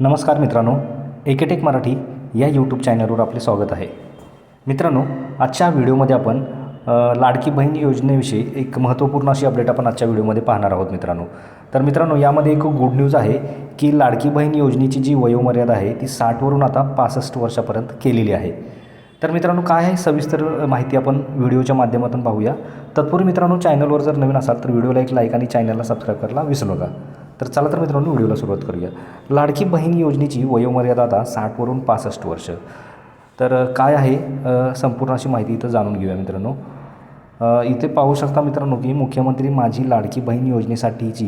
नमस्कार मित्रांनो एकेटेक मराठी या यूट्यूब चॅनलवर आपले स्वागत आहे. मित्रांनो आजच्या व्हिडिओमध्ये आपण लाडकी बहीण योजनेविषयी एक महत्त्वपूर्ण अशी अपडेट आपण आजच्या व्हिडिओमध्ये पाहणार आहोत मित्रांनो. तर मित्रांनो यामध्ये एक गुड न्यूज आहे की लाडकी बहीण योजनेची जी वयोमर्यादा आहे ती साठवरून आता पासष्ट वर्षापर्यंत केलेली आहे. तर मित्रांनो काय आहे सविस्तर माहिती आपण व्हिडिओच्या माध्यमातून पाहूया. तत्पूर्वी मित्रांनो चॅनलवर जर नवीन असाल तर व्हिडिओला एक लाईक आणि चॅनलला सबस्क्राईब करायला विसरू नका. तर चला तर मित्रांनो व्हिडिओला सुरुवात करूया. लाडकी बहीण योजनेची वयोमर्यादा आता साठवरून पासष्ट वर्ष. तर काय आहे? संपूर्ण अशी माहिती इथं जाणून घेऊया मित्रांनो. इथे पाहू शकता मित्रांनो की मुख्यमंत्री माझी लाडकी बहीण योजनेसाठीची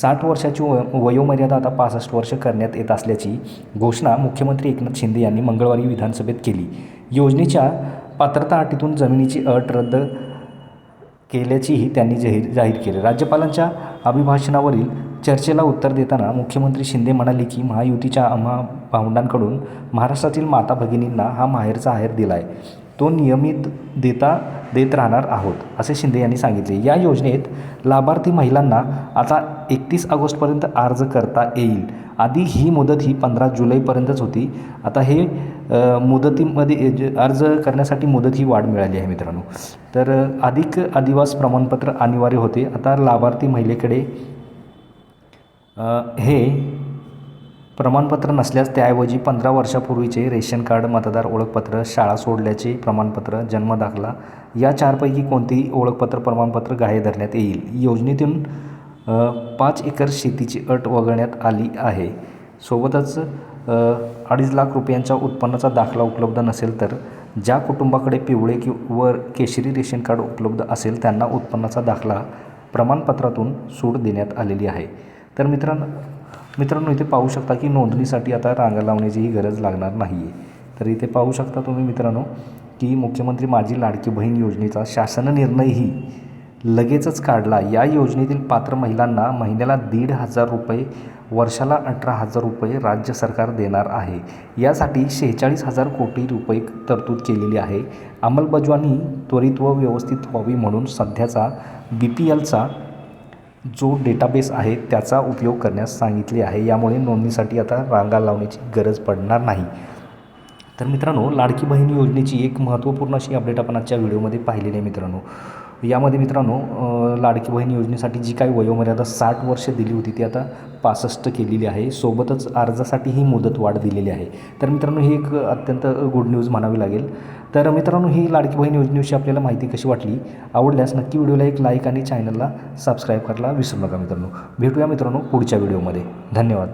साठ वर्षाची व वयोमर्यादा आता पासष्ट वर्ष करण्यात येत असल्याची घोषणा मुख्यमंत्री एकनाथ शिंदे यांनी मंगळवारी विधानसभेत केली. योजनेच्या पात्रता अटीतून जमिनीची अट रद्द केल्याचीही त्यांनी जाहीर जाहीर केले. राज्यपालांच्या अभिभाषणावरील चर्चेला उत्तर देताना मुख्यमंत्री शिंदे म्हणाले की महायुतीच्या आम्हा भावंडांकडून महाराष्ट्रातील माता भगिनींना हा माहेरचा आहेर दिला आहे तो नियमित देता देत राहणार आहोत असे शिंदे यांनी सांगितले. या योजनेत लाभार्थी महिलांना आता एकतीस ऑगस्टपर्यंत अर्ज करता येईल. आधी ही मुदत ही पंधरा जुलैपर्यंतच होती. आता हे मुदतीमध्ये अर्ज करण्यासाठी मुदत ही वाढ मिळाली आहे मित्रांनो. तर अधिक अधिवास प्रमाणपत्र अनिवार्य होते. आता लाभार्थी महिलेकडे हे प्रमाणपत्र नसल्यास त्याऐवजी पंधरा वर्षापूर्वीचे रेशन कार्ड मतदार ओळखपत्र शाळा सोडल्याचे प्रमाणपत्र जन्मदाखला या चारपैकी कोणतेही ओळखपत्र प्रमाणपत्र गाहे धरण्यात येईल. योजनेतून पाच एकर शेतीची अट वगळण्यात आली आहे. सोबतच अडीच लाख रुपयांच्या उत्पन्नाचा दाखला उपलब्ध नसेल तर ज्या कुटुंबाकडे पिवळे कि व केशरी रेशन कार्ड उपलब्ध असेल त्यांना उत्पन्नाचा दाखला प्रमाणपत्रातून सूट देण्यात आलेली आहे. तर मित्रांनो मित्रांनो इथे पाहू शकता की नोंदणीसाठी आता रांगा लावण्याचीही गरज लागणार नाही आहे तर इथे पाहू शकता तुम्ही मित्रांनो की मुख्यमंत्री माझी लाडकी बहीण योजनेचा शासन निर्णयही लगेचच काढला. या योजनेतील पात्र महिलांना महिन्याला दीड हजार रुपये वर्षाला अठरा हजार रुपये राज्य सरकार देणार आहे. यासाठी शेहेचाळीस हजार कोटी रुपये तरतूद केलेली आहे. अंमलबजावणी त्वरित व व्यवस्थित व्हावी म्हणून सध्याचा बी पी एलचा जो डेटाबेस आहे त्याचा उपयोग करण्यास सांगितले आहे. यामुळे नोंदणीसाठी आता रांगा लावण्याची गरज पडणार नाही. तर मित्रांनो लाडकी बहीण योजनेची एक महत्त्वपूर्ण अशी अपडेट आपण आजच्या व्हिडिओमध्ये पाहिलेली आहे मित्रांनो. यामध्ये मित्रांनो लाडकी बहीण योजनेसाठी जी काही वयोमर्यादा साठ वर्ष दिली होती ती आता पासष्ट केलेली आहे. सोबतच अर्जासाठी ही मुदत वाढ दिलेली आहे. तर मित्रांनो ही एक अत्यंत गुड न्यूज म्हणावी लागेल. तर मित्रांनो ही लाडकी बहीण योजनेविषयी आपल्याला माहिती कशी वाटली आवडल्यास नक्की व्हिडिओला एक लाईक आणि चॅनलला सबस्क्राईब करायला विसरू नका मित्रांनो. भेटूया मित्रांनो पुढच्या व्हिडिओमध्ये. धन्यवाद.